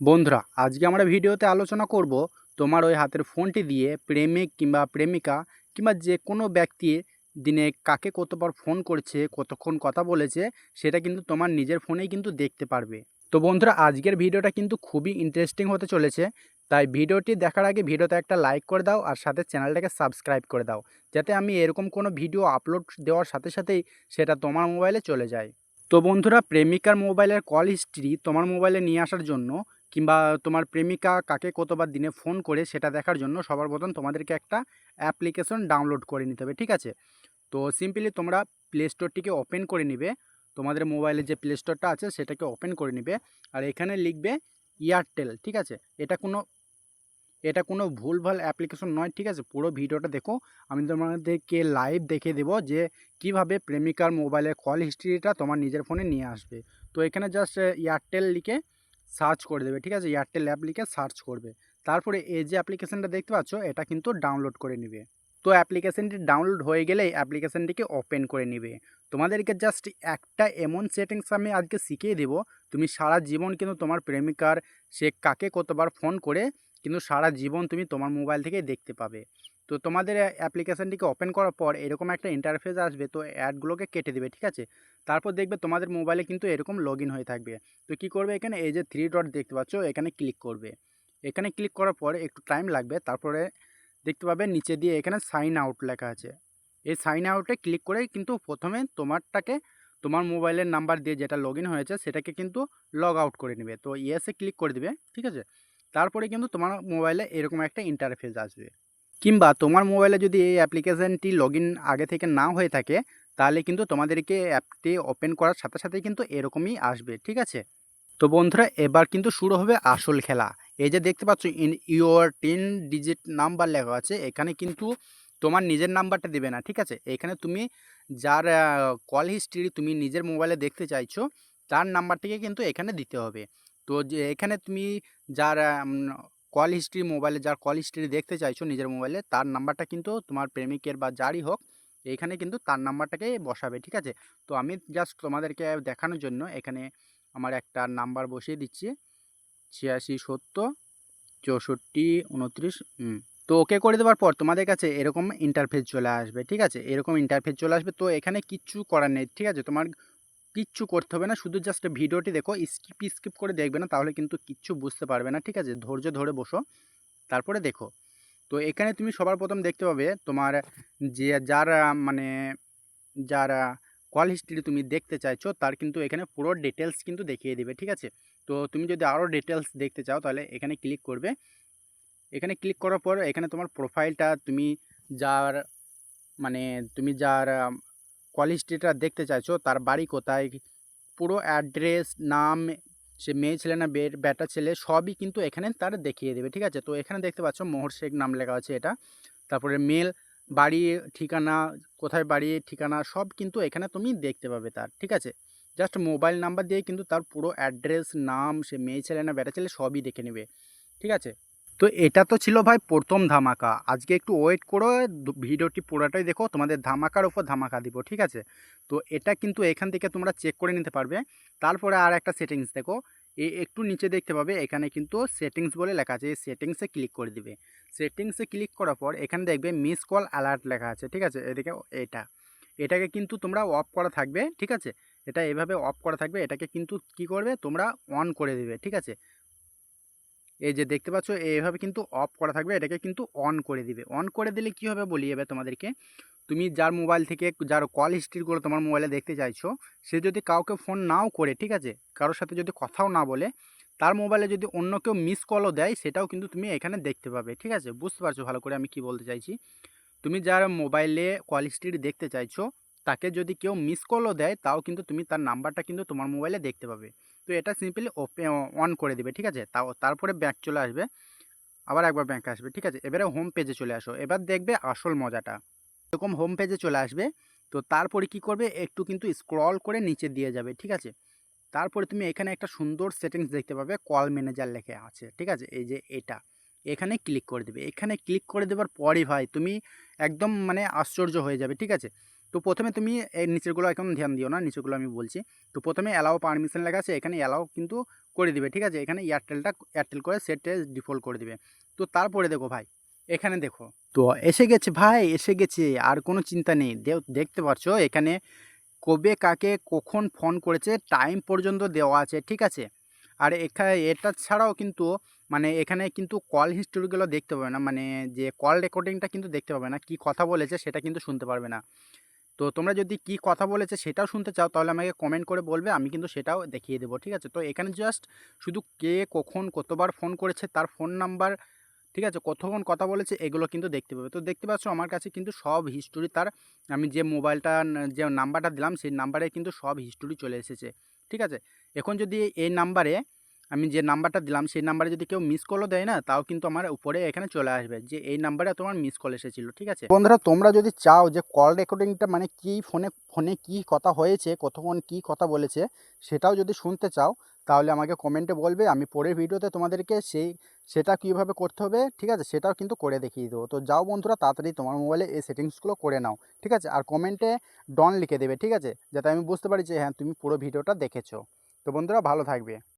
বন্ধুরা, আজকে আমরা ভিডিওতে আলোচনা করব তোমার ওই হাতের ফোনটি দিয়ে প্রেমিক কিংবা প্রেমিকা কিংবা যে কোনো ব্যক্তি দিনে কাকে কতবার ফোন করছে, কতক্ষণ কথা বলেছে, সেটা কিন্তু তোমার নিজের ফোনেই কিন্তু দেখতে পারবে। তো বন্ধুরা, আজকের ভিডিওটা কিন্তু খুবই ইন্টারেস্টিং হতে চলেছে। তাই ভিডিওটি দেখার আগে ভিডিওতে একটা লাইক করে দাও আর সাথে চ্যানেলটাকে সাবস্ক্রাইব করে দাও, যাতে আমি এরকম কোনো ভিডিও আপলোড দেওয়ার সাথে সাথেই সেটা তোমার মোবাইলে চলে যায়। তো বন্ধুরা, প্রেমিকার মোবাইলের কল হিস্ট্রি তোমার মোবাইলে নিয়ে আসার জন্য কিংবা তোমার প্রেমিকা কাকে কতবার দিনে ফোন করে সেটা দেখার জন্য সবার প্রথম তোমাদেরকে একটা অ্যাপ্লিকেশন ডাউনলোড করে নিতে হবে, ঠিক আছে? তো সিম্পলি তোমরা প্লে স্টোরটিকে ওপেন করে নিবে, তোমাদের মোবাইলে যে প্লে স্টোরটা আছে সেটাকে ওপেন করে নিবে, আর এখানে লিখবে এয়ারটেল, ঠিক আছে? এটা কোনো এটা কোনো ভুলভাল অ্যাপ্লিকেশন নয়, ঠিক আছে? পুরো ভিডিওটা দেখো, আমি তোমাদেরকে লাইভ দেখে দেবো যে কীভাবে প্রেমিকার মোবাইলের কল হিস্ট্রিটা তোমার নিজের ফোনে নিয়ে আসবে। তো এখানে জাস্ট এয়ারটেল লিখে সার্চ করে দেবে, ঠিক আছে? এয়ারটেল অ্যাপ লিখে সার্চ করবে। তারপরে এই যে অ্যাপ্লিকেশানটা দেখতে পাচ্ছ, এটা কিন্তু ডাউনলোড করে নেবে। তো অ্যাপ্লিকেশানটি ডাউনলোড হয়ে গেলেই অ্যাপ্লিকেশানটিকে ওপেন করে নেবে। তোমাদেরকে জাস্ট একটা এমন সেটিংস আমি আজকে শিখিয়ে দেবো। তুমি সারা জীবন কিন্তু তোমার প্রেমিকার, সে কাকে কতবার ফোন করে, কিন্তু সারা জীবন তুমি তোমার মোবাইল থেকেই দেখতে পাবে। তো তোমাদের অ্যাপ্লিকেশানটিকে ওপেন করার পর এরকম একটা ইন্টারফেস আসবে, তো অ্যাডগুলোকে কেটে দেবে, ঠিক আছে? তারপর দেখবে তোমাদের মোবাইলে কিন্তু এরকম লগ হয়ে থাকবে। তো কি করবে এখানে? এই যে থ্রি ডট দেখতে পাচ্ছ, এখানে ক্লিক করবে। এখানে ক্লিক করার পর একটু টাইম লাগবে, তারপরে দেখতে পাবে নিচে দিয়ে এখানে সাইন আউট লেখা আছে। এই সাইন আউটে ক্লিক করে কিন্তু প্রথমে তোমারটাকে, তোমার মোবাইলের নাম্বার দিয়ে যেটা লগ হয়েছে, সেটাকে কিন্তু লগ আউট করে নেবে। তো ইয়েসে ক্লিক করে দিবে, ঠিক আছে? তারপরে কিন্তু তোমার মোবাইলে এরকম একটা ইন্টারফেস আসবে। কিংবা তোমার মোবাইলে যদি এই অ্যাপ্লিকেশানটি লগ আগে থেকে না হয়ে থাকে, তাহলে কিন্তু তোমাদেরকে অ্যাপটি ওপেন করার সাথে সাথে কিন্তু এরকমই আসবে, ঠিক আছে? তো বন্ধুরা, এবার কিন্তু শুরু হবে আসল খেলা। এই যে দেখতে পাচ্ছ, in your ten digit number লেখা আছে, এখানে কিন্তু তোমার নিজের নাম্বারটা দেবে না, ঠিক আছে? এখানে তুমি যার কল হিস্ট্রি তুমি নিজের মোবাইলে দেখতে চাইছো, তার নাম্বারটিকে কিন্তু এখানে দিতে হবে। তো যে এখানে তুমি যার কল হিস্ট্রি মোবাইলে যার কল হিস্ট্রি দেখতে চাইছো নিজের মোবাইলে তার নাম্বারটা কিন্তু তোমার প্রেমিকের বা যারই হোক এইখানে কিন্তু তার নাম্বারটাকে বসাবে, ঠিক আছে? তো আমি জাস্ট তোমাদেরকে দেখানোর জন্য এখানে আমার একটা নাম্বার বসিয়ে দিচ্ছি, ছিয়াশি সত্তর চৌষট্টি উনত্রিশ তো ওকে করে দেওয়ার পর তোমাদের কাছে এরকম ইন্টারফেস চলে আসবে, ঠিক আছে? এরকম ইন্টারফেস চলে আসবে, তো এখানে কিচ্ছু করার নেই, ঠিক আছে? তোমার কিচ্ছু করতে হবে না। শুধু জাস্ট ভিডিওটি দেখো স্কিপ স্কিপ করে দেখবে না, তাহলে কিন্তু কিচ্ছু বুঝতে পারবে না, ঠিক আছে? ধৈর্য ধরে বসো। তারপরে দেখো, তো এখানে তুমি সবার প্রথম দেখতে পাবে তোমার যে যার মানে যার কল হিস্ট্রি তুমি দেখতে চাইছো, তার কিন্তু এখানে পুরো ডিটেলস কিন্তু দেখিয়ে দেবে, ঠিক আছে? তো তুমি যদি আরও ডিটেলস দেখতে চাও, তাহলে এখানে ক্লিক করবে। এখানে ক্লিক করার পর এখানে তোমার প্রোফাইলটা তুমি যার মানে তুমি যার কল হিস্ট্রিটা দেখতে চাইছো, তার বাড়ি কোথায়? পুরো অ্যাড্রেস নাম, সে মেয়ে ছেলে না বেটা ছেলে, সবই কিন্তু এখানে তার দেখিয়ে দেবে, ঠিক আছে? তো এখানে দেখতে পাচ্ছ মোহর শেখ নাম লেখা আছে এটা। তারপরে মেল বাড়ি, ঠিকানা, কোথায় বাড়ি, ঠিকানা, সব কিন্তু এখানে তুমি দেখতে পাবে তার, ঠিক আছে? জাস্ট মোবাইল নাম্বার দিয়ে কিন্তু তার পুরো অ্যাড্রেস নাম, সে মেয়ে ছেলে না বেটা ছেলে সবই দেখে নেবে, ঠিক আছে? তো এটা তো ছিল ভাই প্রথম ধামাকা। আজকে একটু ওয়েট করো ভিডিওটি পুরোটাই দেখো, তোমাদের ধামাকার ওপর ধামাকা দিব, ঠিক আছে? তো এটা কিন্তু এখান থেকে তোমরা চেক করে নিতে পারবে। তারপরে আর একটা সেটিংস দেখো এই একটু নিচে দেখতে পাবে, এখানে কিন্তু সেটিংস বলে লেখা আছে, এই সেটিংসে ক্লিক করে দিবে। সেটিংসে ক্লিক করার পর এখানে দেখবে মিস কল অ্যালার্ট লেখা আছে, ঠিক আছে? এদিকে এটা। এটাকে কিন্তু তোমরা অফ করা থাকবে, ঠিক আছে? এটা এভাবে অফ করা থাকবে, এটাকে কিন্তু কি করবে? তোমরা অন করে দেবে, ঠিক আছে? এই যে দেখতে পাচ্ছ, এইভাবে কিন্তু অফ করা থাকবে। এটাকে কিন্তু অন করে দিবে। অন করে দিলে কী হবে বলি এবার তোমাদেরকে? তুমি যার মোবাইল থেকে যার কল হিস্ট্রিগুলো তোমার মোবাইলে দেখতে চাইছো, সে যদি কাউকে ফোন নাও করে, ঠিক আছে? কারোর সাথে যদি কথাও না বলে, তার মোবাইলে যদি অন্য কেউ মিস কলও দেয়, সেটাও কিন্তু তুমি এখানে দেখতে পাবে, ঠিক আছে? বুঝতে পারছ ভালো করে আমি কি বলতে চাইছি? তুমি যার মোবাইলে কল হিস্ট্রি দেখতে চাইছো তাকে যদি কেউ মিস কলও দেয়, তাও কিন্তু তুমি তার নাম্বারটা কিন্তু তোমার মোবাইলে দেখতে পাবে। তো এটা সিম্পলি ওপে অন করে দেবে, ঠিক আছে? তাও, তারপরে ব্যাক চলে আসবে, আবার একবার ব্যাঙ্কে আসবে, ঠিক আছে? এবারে হোম পেজে চলে আসো। এবার দেখবে আসল মজাটা। এরকম হোম পেজে চলে আসবে, তো তারপরে কি করবে? একটু কিন্তু স্ক্রল করে নিচে দিয়ে যাবে, ঠিক আছে? তারপরে তুমি এখানে একটা সুন্দর সেটিংস দেখতে পাবে কল ম্যানেজার লেখে আছে, ঠিক আছে? এই যে এটা। এখানে ক্লিক করে দেবে। এখানে ক্লিক করে দেওয়ার পরই ভাই তুমি একদম মানে আশ্চর্য হয়ে যাবে, ঠিক আছে? তো প্রথমে তুমি এই নিচেরগুলো এখন ধ্যান দিও না নিচেগুলো আমি বলছি। তো প্রথমে অ্যালাও পারমিশন লেখা আছে, এখানে অ্যালাও কিন্তু করে দিবে, ঠিক আছে? এখানে এয়ারটেলটা এয়ারটেল করে সেটে ডিফল্ট করে দিবে। তো তারপরে দেখো ভাই, এখানে দেখো। তো এসে গেছে ভাই, এসে গেছে, আর কোনো চিন্তা নেই। দেখতে পাচ্ছ এখানে কবে কাকে কখন ফোন করেছে টাইম পর্যন্ত দেওয়া আছে, ঠিক আছে? আর এখানে এটা ছাড়াও কিন্তু মানে এখানে কিন্তু কল হিস্টোরিগুলো দেখতে পাবে না। মানে যে কল রেকর্ডিংটা কিন্তু দেখতে পাবে না। কি কথা বলেছে সেটা কিন্তু শুনতে পারবে না। তো তোমরা যদি কি কথা বলেছে সেটাও শুনতে চাও, তাহলে আমাকে কমেন্ট করে বলবে, আমি কিন্তু সেটাও দেখিয়ে দেবো, ঠিক আছে? তো এখানে জাস্ট শুধু কে কখন কতবার ফোন করেছে, তার ফোন নাম্বার ঠিক আছে? কতক্ষণ কথা বলেছে এগুলো কিন্তু দেখতে পাবে। তো দেখতে পাচ্ছ আমার কাছে কিন্তু সব হিস্টোরি তার, আমি যে মোবাইলটা, যে নাম্বারটা দিলাম সেই নাম্বারে কিন্তু সব হিস্টোরি চলে এসেছে। ঠিক আছে? এখন যদি এই নাম্বারে আমি যে নাম্বারটা দিলাম, সেই নাম্বারে যদি কেউ মিস কলও দেয় না, তাও কিন্তু আমার উপরে এখানে চলে আসবে যে এই নাম্বারে তোমার মিস কল এসেছিল, ঠিক আছে? বন্ধুরা, তোমরা যদি চাও যে কল রেকর্ডিংটা মানে কি ফোনে ফোনে কি কথা হয়েছে, কতক্ষণ কি কথা বলেছে, সেটাও যদি শুনতে চাও, তাহলে আমাকে কমেন্টে বলবে, আমি পরের ভিডিওতে তোমাদেরকে সেই, সেটা কীভাবে করতে হবে, ঠিক আছে? সেটাও কিন্তু করে দেখিয়ে দেবো। তো যাও বন্ধুরা, তাড়াতাড়ি তোমার মোবাইলে এই সেটিংসগুলো করে নাও, ঠিক আছে? আর কমেন্টে ডন লিখে দেবে, ঠিক আছে? যাতে আমি বুঝতে পারি যে হ্যাঁ তুমি পুরো ভিডিওটা দেখেছ। তো বন্ধুরা, ভালো থাকবে।